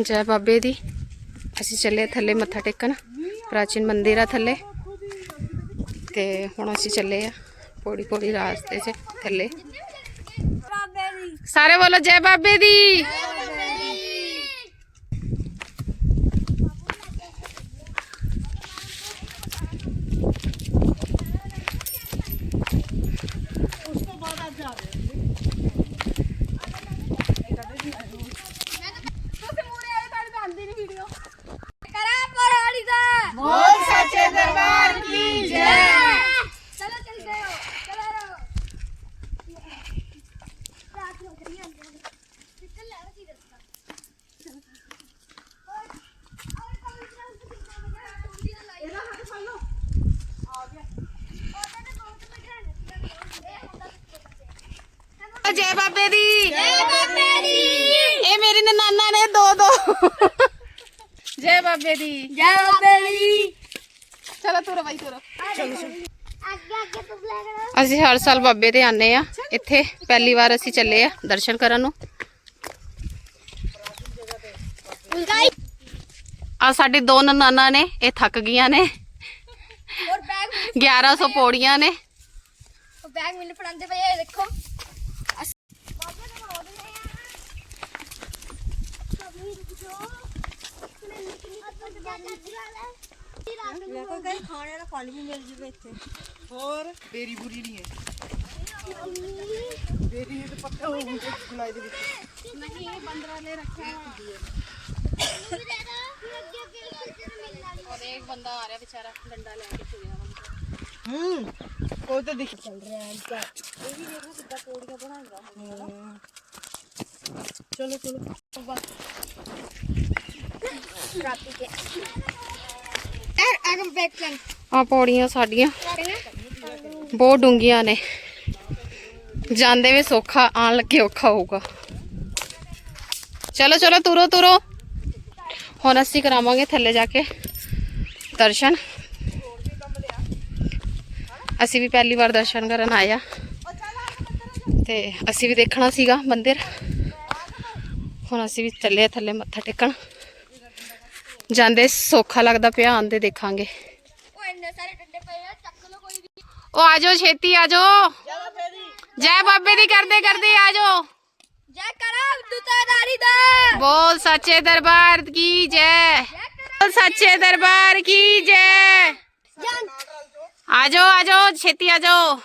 ਜੈ ਬਾਬੇ ਦੀ ਅਸੀਂ ਚੱਲੇ ਥੱਲੇ ਮੱਥਾ ਟੇਕਣ ਪ੍ਰਾਚੀਨ ਮੰਦਿਰ ਆ ਥੱਲੇ ਤੇ ਹੁਣ ਅਸੀਂ ਚੱਲੇ ਆ ਪੌੜੀ ਪੌੜੀ ਰਾਸਤੇ 'ਚ ਥੱਲੇ ਸਾਰੇ ਬੋਲੋ ਜੈ ਬਾਬੇ ਦੀ ਬੋਲ ਜੈ ਬਾਬੇ ਦੀ। ਜੈ ਬਾਬੇ ਦੀ। ਇਹ ਮੇਰੀ ਨਨਾਨਾ ਨੇ ਦੋ ਦੋ। ਜੈ ਬਾਬੇ ਦੀ। ਜੈ ਬਾਬੇ ਦੀ। ਚਲੋ ਤੁਰੋ ਬਾਈ ਤੁਰੋ। ਤੂੰ ਅਸੀਂ ਹਰ ਸਾਲ ਬਾਬੇ ਦੇ ਆਨੇ ਆ। ਇੱਥੇ ਪਹਿਲੀ ਵਾਰ ਅਸੀਂ ਚੱਲੇ ਆ ਦਰਸ਼ਨ ਕਰਨ ਨੂੰ। ਆ ਸਾਡੀ ਦੋ ਨਨਾਨਾ ਨੇ ਇਹ ਥੱਕ ਗਈਆਂ ਨੇ। ਔਰ ਬੈਗ 1100 ਪੌੜੀਆਂ ਨੇ। ਬੈਗ ਮੈਨੂੰ ਫੜਾਉਂਦੇ ਪਏ ਦੇਖੋ ਅਸ- ਬਾਬਾ ਨੇ ਬਣਾਉਂਦੇ ਨੇ ਸਭੀ ਰੁਕ ਜਾਓ ਕਿੰਨੀ ਕਿੰਨੀ ਅੱਤ ਜਾਣਾ ਲੈ ਕੋਈ ਗੱਲ ਖਾਣੇ ਵਾਲਾ ਪਾਣੀ ਵੀ ਮਿਲ ਜਵੇ ਇੱਥੇ ਹੋਰ ਬੇਰੀ ਬੁਰੀ ਨਹੀਂ ਹੈ ਬੇਰੀ ਤੇ ਪੱਕਾ ਹੋਊਗਾ ਗੁਲਾਈ ਦੇ ਵਿੱਚ ਨਹੀਂ ਇਹ ਬੰਦਰਾ ਲੈ ਰੱਖਿਆ ਔਰ ਇੱਕ ਬੰਦਾ ਆ ਰਿਹਾ ਵਿਚਾਰਾ ਡੰਡਾ ਲੈ ਕੇ ਤੁਰਿਆ ਵਾ ਹੂੰ ਉਹ ਤਾਂ ਦਿਖ ਚੱਲ ਰਿਹਾ ਹੈ ਇਨਕਾ ਇਹ ਵੀ ਦੇਖੋ ਕਿੱਦਾਂ ਪੌੜੀਆਂ ਬਣਾਏਗਾ ਚਲੋ। ਚਲੋ ਬਸ ਆ ਪੌੜੀਆਂ ਸਾਡੀਆਂ। ਬਹੁਤ ਡੂੰਗੀਆਂ ਨੇ। ਜਾਂਦੇ ਵੇ ਸੌਖਾ ਆਣ ਲੱਗੇ ਔਖਾ ਹੋਊਗਾ। ਚਲੋ ਚਲੋ, ਤੁਰੋ ਤੁਰੋ। ਹੁਣ ਅਸੀਂ ਕਰਾਵਾਂਗੇ ਥੱਲੇ ਜਾ ਕੇ ਦਰਸ਼ਨ। ਅਸੀਂ ਵੀ ਪਹਿਲੀ ਵਾਰ ਦਰਸ਼ਨ ਕਰਨ ਆਇਆ ਤੇ ਅਸੀਂ ਵੀ ਦੇਖਣਾ ਸੀਗਾ ਮੰਦਿਰ। ਹੁਣ ਅਸੀਂ ਵੀ ਚੱਲੇ ਥੱਲੇ ਮੱਥਾ ਟੇਕਣ। ਜਾਂਦੇ ਸੌਖਾ ਲੱਗਦਾ ਪਿਆ ਆਂਦੇ ਦੇਖਾਂਗੇ। ਉਹ ਇੰਨੇ ਸਾਰੇ ਡੰਡੇ ਪਏ ਆ ਚੱਕ ਲਓ ਕੋਈ ਵੀ। ਉਹ ਆਜੋ ਛੇਤੀ ਆਜੋ। ਜੈ ਬਾਬੇ ਦੀ ਕਰਦੇ ਕਰਦੇ ਆਜੋ। ਜੈ ਕਰਾ ਦੁਤਾਦਾਰੀ ਦਾ। ਬੋਲ ਸੱਚੇ ਦਰਬਾਰ ਕੀ ਜੈ। ਬੋਲ ਸੱਚੇ ਦਰਬਾਰ ਕੀ ਜੈ। ਆਜੋ ਆਜੋ ਛੇਤੀ ਆਜੋ।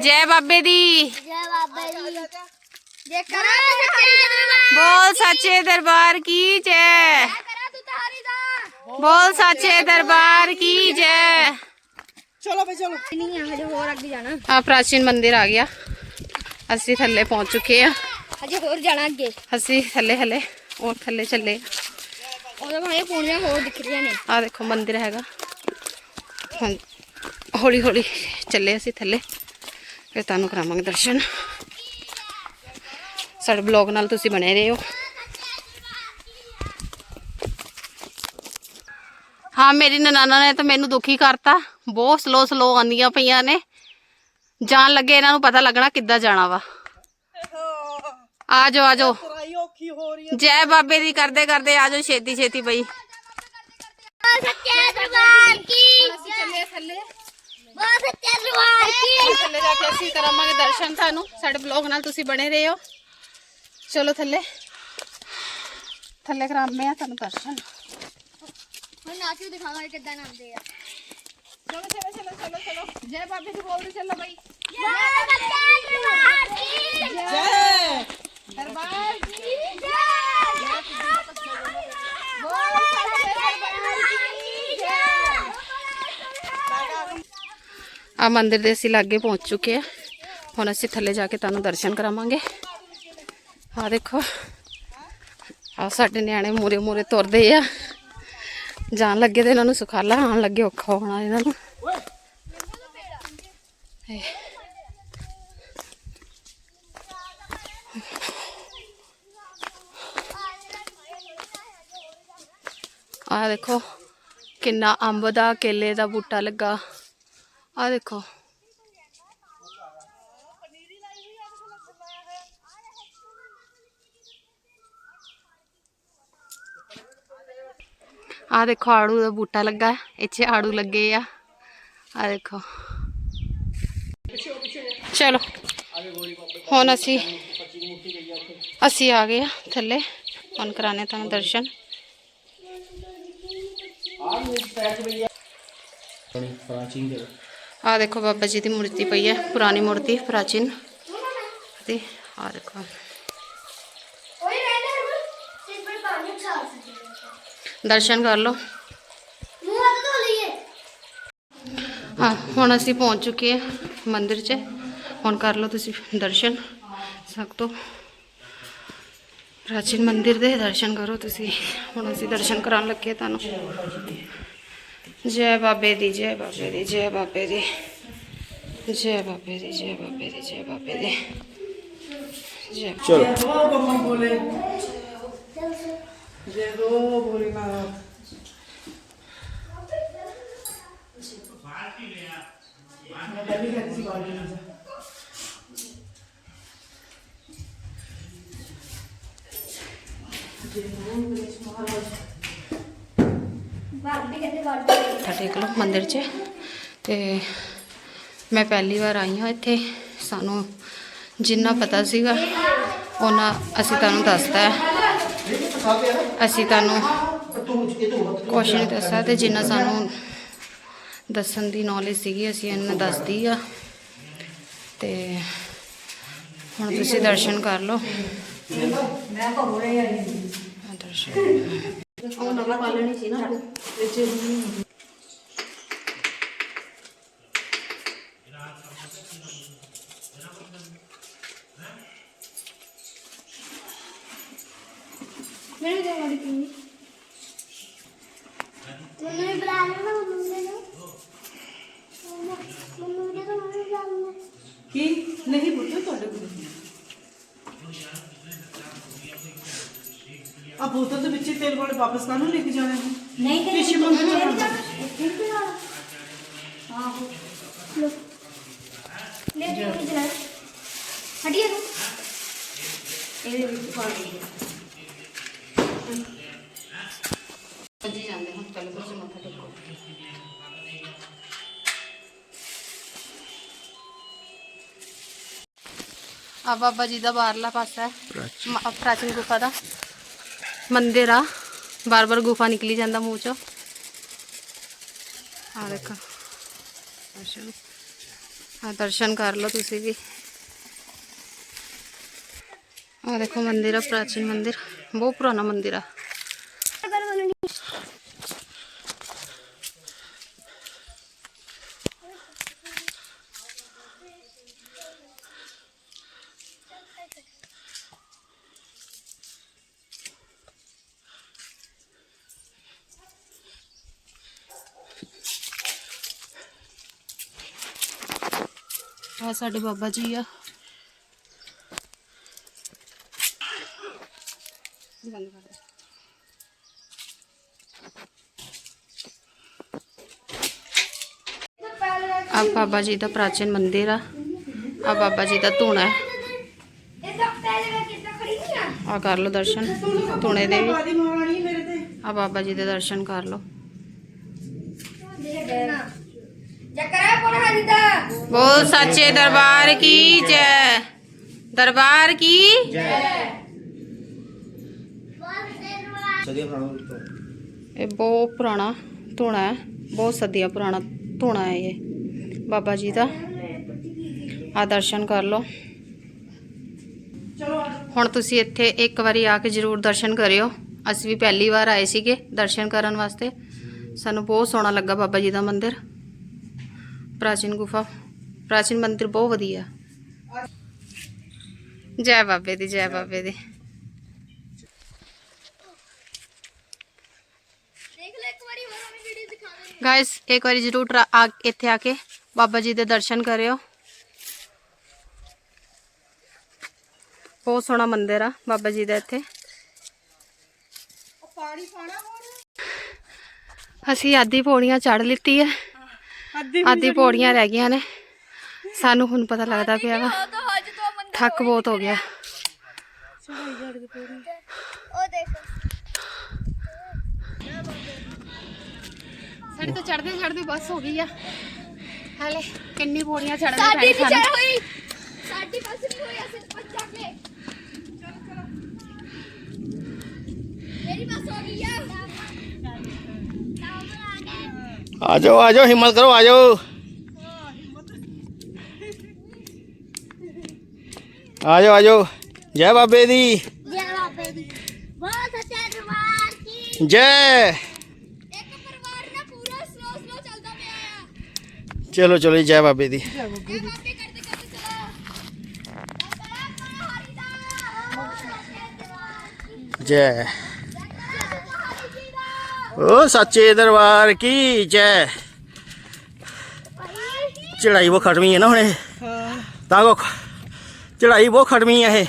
ਜੈ ਬਾਬੇ ਦੀ। ਜੈ ਬਾਬਾ ਜੀ ਜੈ ਕਰਾ ਦੁਤਾਰੀ ਦਾ ਬੋਲ ਸੱਚੇ ਦਰਬਾਰ ਕੀ ਜੈ ਜੈ ਕਰਾ ਦੁਤਾਰੀ ਦਾ ਬੋਲ ਸੱਚੇ ਦਰਬਾਰ ਕੀ ਜੈ ਚਲੋ ਬਈ ਚਲੋ ਨਹੀਂ ਆ ਹਜੇ ਹੋਰ ਅੱਗੇ ਜਾਣਾ ਆ ਪ੍ਰਾਚੀਨ ਮੰਦਿਰ ਆ ਗਿਆ ਅਸੀਂ ਥੱਲੇ ਪਹੁੰਚ ਚੁੱਕੇ ਆ ਹਜੇ ਹੋਰ ਜਾਣਾ ਅੱਗੇ ਅਸੀਂ ਥੱਲੇ ਹਲੇ ਉਹ ਥੱਲੇ ਚੱਲੇ ਉਹਦੇ ਭਾਵੇਂ ਪੂਣੀਆਂ ਹੋਰ ਦਿਖ ਰਹੀਆਂ ਨੇ ਆ ਦੇਖੋ ਮੰਦਿਰ ਹੈਗਾ ਹੁਣ ਹੌਲੀ ਹੌਲੀ ਚੱਲੇ ਅਸੀਂ ਥੱਲੇ ਫਿਰ ਤੁਹਾਨੂੰ ਕਰਾਵਾਂਗੇ ਦਰਸ਼ਨ ਸਾਡੇ ਬਲੌਗ ਨਾਲ ਤੁਸੀਂ ਬਣੇ ਰਹੋ। ਹਾਂ ਮੇਰੀ ਨਨਾਨਾ ਨੇ ਤਾਂ ਮੈਨੂੰ ਦੁਖੀ ਕਰਤਾ। ਬਹੁਤ ਸਲੋ ਸਲੋ ਆਂਦੀਆਂ ਪਈਆਂ ਨੇ। ਜਾਣ ਲੱਗੇ ਇਹਨਾਂ ਨੂੰ ਪਤਾ ਲੱਗਣਾ ਕਿੱਦਾਂ ਜਾਣਾ ਵਾ। ਆ ਜਾਓ ਆ ਹੋ ਹੈ ਜੈ ਬਾਬੇ ਦੀ ਕਰਦੇ ਕਰਦੇ ਆ ਜਾਓ ਛੇਤੀ ਛੇਤੀ ਬਈ। ਸੱਚੇ ਦਰਬਾਰ ਕੀ ਅਸੀਂ ਚੱਲੇ ਥੱਲੇ ਬਹੁਤ ਸੱਚੇ ਦਰਬਾਰ ਕੀ। ਥੱਲੇ ਜਾ ਕੇ ਅਸੀਂ ਦਰਸ਼ਨ ਤੁਹਾਨੂੰ। ਸਾਡੇ ਬਲੌਗ ਨਾਲ ਤੁਸੀਂ ਬਣੇ ਰਹੋ। ਚਲੋ ਥੱਲੇ ਥੱਲੇ ਕਰਾਉਂਦੇ ਆ ਤੁਹਾਨੂੰ ਦਰਸ਼ਨ ਹੁਣ ਨਾ ਕੇ ਦਿਖਾਵਾਂਗੇ ਕਿੱਦਾਂ ਨਾਂਦੇ ਆ ਚਲੋ ਚਲੋ ਚਲੋ ਚਲੋ ਚਲੋ ਜੈ ਬਾਬੇ ਦੀ ਬੋਲਦੇ ਚੱਲੋ ਬਈ ਜੈ ਸੱਚੇ ਦਰਬਾਰ ਕੀ ਜੈ ਦਰਬਾਰ ਜੈ ਬੋਲ ਸੱਚੇ ਦਰਬਾਰ ਕੀ ਜੈ ਆ ਮੰਦਿਰ ਦੇ ਅਸੀਂ ਲਾਗੇ ਪਹੁੰਚ ਚੁੱਕੇ ਆ ਹੁਣ ਅਸੀਂ ਥੱਲੇ ਜਾ ਕੇ ਤੁਹਾਨੂੰ ਦਰਸ਼ਨ ਕਰਾਵਾਂਗੇ ਆ ਦੇਖੋ। ਆ ਸਾਡੇ ਨਿਆਣੇ ਮੂਰੇ ਮੂਰੇ ਤੁਰਦੇ ਆ। ਜਾਣ ਲੱਗੇ ਤੇ ਇਹਨਾਂ ਨੂੰ ਸੁਖਾਲਾ, ਆਉਣ ਲੱਗੇ ਔਖਾ ਹੋਣਾ ਇਹਨਾਂ ਨੂੰ। ਆ ਦੇਖੋ, ਕਿੰਨਾ ਅੰਬ ਦਾ ਕੇਲੇ ਦਾ ਬੂਟਾ ਲੱਗਾ। ਆ ਦੇਖੋ। आ देखो आड़ू का बूटा लगा इतने आड़ू लगे आखो चलो। हम असी असी आ गए थले फ़ोन कराने तुम दर्शन। आ देखो बाबा जी की मूर्ति पी है। पुरानी मूर्ति, प्राचीन। आ देखो। दर्शन कर लो। हाँ हम असी पहुँच चुके हैं मंदिर च। हम कर लो ती दर्शन। सब तो प्राचीन मंदिर के दर्शन करो ती हूँ अस दर्शन करा लगे तू जय बाबे दी जय बाबे दी जय बाबे दी। जय बाबे दी जय बाबे दी जय बाबे दी। जय 이제 넣어버리나 빨리 같이 말리자 ਦੇਖ ਲਓ ਮੰਦਿਰ 'ਚ ਤੇ ਮੈਂ ਪਹਿਲੀ ਵਾਰ ਆਈ ਹਾਂ ਇੱਥੇ ਸਾਨੂੰ ਜਿੰਨਾ ਪਤਾ ਸੀਗਾ ਉਹਨਾਂ ਅਸੀਂ ਤੁਹਾਨੂੰ ਦੱਸਤਾ ਹੈ ਅਸੀਂ ਤੁਹਾਨੂੰ ਕੁਛ ਨਹੀਂ ਦੱਸਿਆ ਤੇ ਜਿੰਨਾ ਸਾਨੂੰ ਦੱਸਣ ਦੀ ਨੌਲੇਜ ਸੀਗੀ ਅਸੀਂ ਇਹਨਾਂ ਦੱਸਦੀ ਆ। ਤੇ ਹੁਣ ਤੁਸੀਂ ਦਰਸ਼ਨ ਕਰ ਲਓ। ਮੈਂ ਭਗੋਰੇ ਆਈ ਦਰਸ਼ਨ ਉਹ ਨਵਾਂ ਪਾਲਣੀ ਸੀ ਨਾ। मैंने ਨਹੀਂ ਪੁੱਤ ਤੁਹਾਡੇ ਕੋਲ ਨਹੀਂ ਆ ਬੋਤਲ ਦੇ ਵਿੱਚ ਹੀ ਤੇਲ ਵਾਲੇ ਵਾਪਸ ਕਾਹਨੂੰ ਲੈ ਕੇ ਜਾਣਾ ਹੈ? ਨਹੀਂ ਤੇ ਪਿੱਛੇ ਮੰਗੂ ਜਾਣਾ ਇੱਥੇ ਵੀ ਜਾਣਾ ਆਹੋ। ਲੋ ਲੈ ਜੀ ਜਰਾ ਹਟਿਆ ਨੂੰ ਇਹਦੇ ਵਿੱਚ ਪਾ ਦੇ ਆ ਬਾਬਾ ਜੀ ਦਾ ਬਾਹਰਲਾ ਪਾਸਾ ਹੈ ਮ- ਪ੍ਰਾਚੀਨ ਗੁਫਾ ਦਾ ਮੰਦਿਰ ਆ ਬਾਰ ਬਾਰ ਗੁਫਾ ਨਿਕਲੀ ਜਾਂਦਾ ਮੂੰਹ ਚੋਂ ਆ ਦੇਖੋ ਦਰਸ਼ਨ ਆ ਦਰਸ਼ਨ ਕਰ ਲਓ ਤੁਸੀਂ ਵੀ ਆ ਦੇਖੋ ਮੰਦਿਰ ਆ ਪ੍ਰਾਚੀਨ ਮੰਦਿਰ ਬਹੁਤ ਪੁਰਾਣਾ ਮੰਦਿਰ ਆ ਇਹ ਸਾਡੇ ਬਾਬਾ ਜੀ ਆ। ਆ ਬਾਬਾ ਜੀ ਦਾ ਪ੍ਰਾਚੀਨ ਮੰਦਿਰ ਆ। ਆ ਬਾਬਾ ਜੀ ਦਾ ਧੂਣਾ ਹੈ। ਆ ਕਰ ਲਓ ਦਰਸ਼ਨ, ਧੂਣੇ ਦੇ ਵੀ। ਆ ਬਾਬਾ ਜੀ ਦੇ ਦਰਸ਼ਨ ਕਰ ਲਓ। ਬੋਲ ਸੱਚੇ ਦਰਬਾਰ ਕੀ ਜੈ। ਦਰਬਾਰ ਕੀ? ਸਦੀਆਂ ਪੁਰਾਣਾ ਤੋਂ ਇਹ ਬਹੁਤ ਪੁਰਾਣਾ ਧੂਣਾ ਹੈ ਬਹੁਤ ਸਦੀਆਂ ਪੁਰਾਣਾ ਧੂਣਾ ਹੈ ਇਹ। ਬਾਬਾ ਜੀ ਦਾ। ਆ ਦਰਸ਼ਨ ਕਰ ਲਓ। ਚਲੋ ਹੁਣ ਤੁਸੀਂ ਇੱਥੇ ਇੱਕ ਵਾਰੀ ਆ ਕੇ ਜ਼ਰੂਰ ਦਰਸ਼ਨ ਕਰਿਓ। ਅਸੀਂ ਵੀ ਪਹਿਲੀ ਵਾਰ ਆਏ ਸੀਗੇ ਦਰਸ਼ਨ ਕਰਨ ਵਾਸਤੇ। ਸਾਨੂੰ ਬਹੁਤ ਸੋਹਣਾ ਲੱਗਾ ਬਾਬਾ ਜੀ ਦਾ ਮੰਦਿਰ। ਪ੍ਰਾਚੀਨ ਗੁਫਾ। ਪ੍ਰਾਚੀਨ ਮੰਦਿਰ ਬਹੁਤ ਵਧੀਆ। ਜੈ ਬਾਬੇ ਦੀ ਜੈ ਬਾਬੇ ਦੀ। ਗਾਇਸ ਇੱਕ ਵਾਰੀ ਜ਼ਰੂਰ ਇੱਥੇ ਆ ਕੇ ਬਾਬਾ ਜੀ ਦੇ ਦਰਸ਼ਨ ਕਰਿਓ। ਬਹੁਤ ਸੋਹਣਾ ਮੰਦਿਰ ਆ ਬਾਬਾ ਜੀ ਦਾ ਇੱਥੇ। ਅਸੀਂ ਆਦੀ ਪੌੜੀਆਂ ਚੜ ਲਿੱਤੀ ਹੈ ਆਦੀ ਪੌੜੀਆਂ ਰਹਿ ਗਈਆਂ ਨੇ। ਸਾਨੂੰ ਹੁਣ ਪਤਾ ਲੱਗਦਾ ਪਿਆ ਵਾ। ਥੱਕ ਬਹੁਤ ਹੋ ਗਿਆ। ਸਾਡੇ ਤੋਂ ਚੜਦੇ ਚੜਦੇ ਬੱਸ ਹੋ ਗਈ ਆ। ਹਾਲੇ ਕਿੰਨੀ ਪੌੜੀਆਂ ਚੜ੍ਹਨੀ ਸਾਡੀ ਨਹੀਂ ਚੜ ਹੋਈ। ਸਾਡੀ ਬੱਸ ਨਹੀਂ ਹੋਈ ਅਸੀਂ ਪੱਜ ਜਾ ਕੇ। ਮੇਰੀ ਬੱਸ ਹੋ ਗਈ ਆ। ਆ ਜਾਓ ਆ ਜਾਓ ਹਿੰਮਤ ਕਰੋ ਆ ਜਾਓ ਆਜੋ ਆਜੋ। ਜੈ ਬਾਬੇ ਦੀ। ਜੈ ਬਾਬੇ ਦੀ। ਬਹੁਤ ਅੱਛਾ ਦਰਬਾਰ ਕੀ? ਜੈ। ਇੱਕ ਪਰਿਵਾਰ ਨਾ ਪੂਰਾ ਸਲੋ ਸਲੋ ਚੱਲਦਾ ਪਿਆ ਆ। ਚਲੋ ਚਲੋ ਜੀ, ਜੈ ਬਾਬੇ ਦੀ। ਜੈ ਬਾਬੇ ਦੀ। ਕਰਦੇ ਕਰਦੇ ਚਲੋ। ਸਲਾਮ ਹਰੀ ਦਾ ਬਹੁਤ ਅੱਛਾ ਦਰਬਾਰ ਕੀ ਜੈ। ਓ ਸੱਚੇ ਦਰਬਾਰ ਕੀ ਜੈ। ਚੜਾਈ ਉਹ ਖਟਵੀ ਹੈ ਨਾ ਹੁਣੇ। ਹਾਂ। ਤਾਂ ਕੋ चढ़ाई बहुत खड़मी है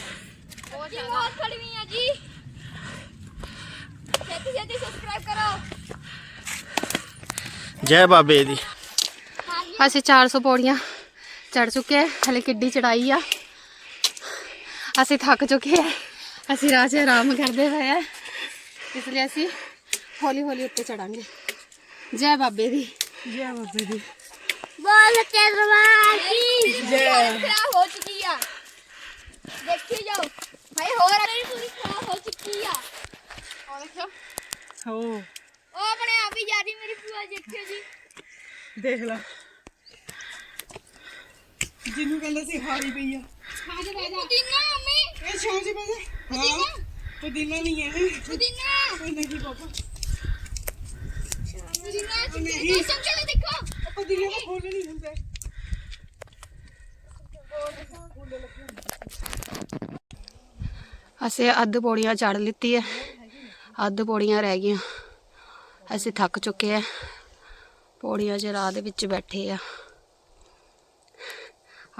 जय बाबे दी। अस चार सौ पौड़िया चढ़ चुके हैं हले कि चढ़ाई है अस थक चुके हैं असि राह आराम करते हुए इसलिए असी हौली हौली उत्ते चढ़ा जय बाबे दी। जय बाबे दी। बोल जय। ਆ ਦੇਖੀ ਜਾਓ ਭਾਈ ਹੋਰ ਮੇਰੀ ਪੂਰੀ ਖਰਾਬ ਹੋ ਚੁੱਕੀ ਆ ਉਹ ਦੇਖੋ ਹੋ ਉਹ ਆਪਣੇ ਆਪ ਹੀ ਜਾ ਰਹੀ ਮੇਰੀ ਭੂਆ ਦੇਖਿਓ ਜੀ ਦੇਖ ਲੈ ਜਿਹਨੂੰ ਕਹਿੰਦੇ ਸੀ ਹਾਰੀ ਪਈ ਆ ਪੁਦੀਨਾ ਮੰਮੀ ਇਹ ਸ਼ਾਮ ਜੀ ਬਜੇ ਹਾਂ ਪੁਦੀਨਾ ਨਹੀਂ ਹੈ ਇਹ ਪੁਦੀਨਾ ਉਹ ਨਹੀਂ ਬਾਬਾ ਪੁਦੀਨਾ ਇਹ ਸਭ ਚਲੇ ਦੇਖੋ ਉਹ ਪੁਦੀਨੇ ਦਾ ਫੁੱਲ ਨਹੀਂ ਹੁੰਦੇ ਅਸੀਂ ਅੱਧ ਪੌੜੀਆਂ ਚੜ ਲਿੱਤੀ ਹੈ ਅੱਧ ਪੌੜੀਆਂ ਰਹਿ ਗਈਆਂ। ਅਸੀਂ ਥੱਕ ਚੁੱਕੇ ਆ ਪੌੜੀਆਂ 'ਚ ਰਾਹ ਦੇ ਵਿੱਚ ਬੈਠੇ ਆ।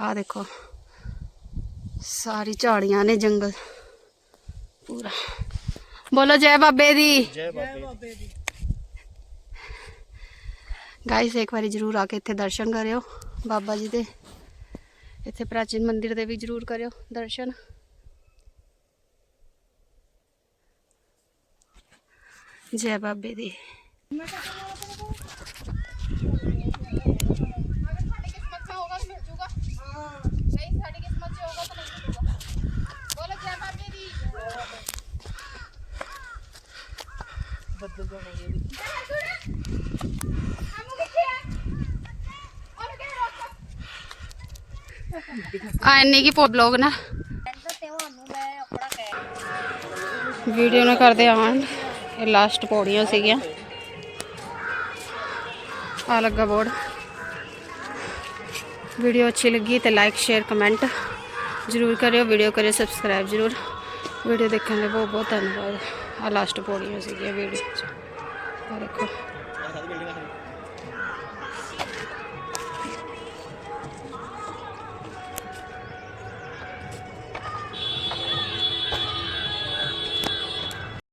ਆ ਦੇਖੋ ਸਾਰੀ ਝਾੜੀਆਂ ਨੇ ਜੰਗਲ। ਪੂਰਾ। ਬੋਲੋ ਜੈ ਬਾਬੇ ਦੀ। जय ਬਾਬੇ ਦੀ। ਗਾਇਸ ਇੱਕ ਵਾਰੀ ਜਰੂਰ ਆ ਕੇ ਇੱਥੇ ਦਰਸ਼ਨ ਕਰਿਓ ਬਾਬਾ ਜੀ ਦੇ। ਇੱਥੇ ਪ੍ਰਾਚੀਨ ਮੰਦਿਰ ਦੇ ਵੀ ਜਰੂਰ ਕਰਿਓ ਦਰਸ਼ਨ ਜੈ ਬਾਬੇ ਦੀ ਬੱਦਲ ਦਾ ਹੋ ਗਿਆ आने की फ़ोटो ब्लॉग ना। वीडियो ना कर दे आन लास्ट पौड़ियाँ सगिया। लगा बोर्ड। वीडियो अच्छी लगी तो लाइक शेयर कमेंट ज़रूर करो वीडियो करो सब्सक्राइब ज़रूर। वीडियो देखने बहुत बहुत धन्यवाद। आ लास्ट पौड़ियाँ सगिया वीडियो देखो।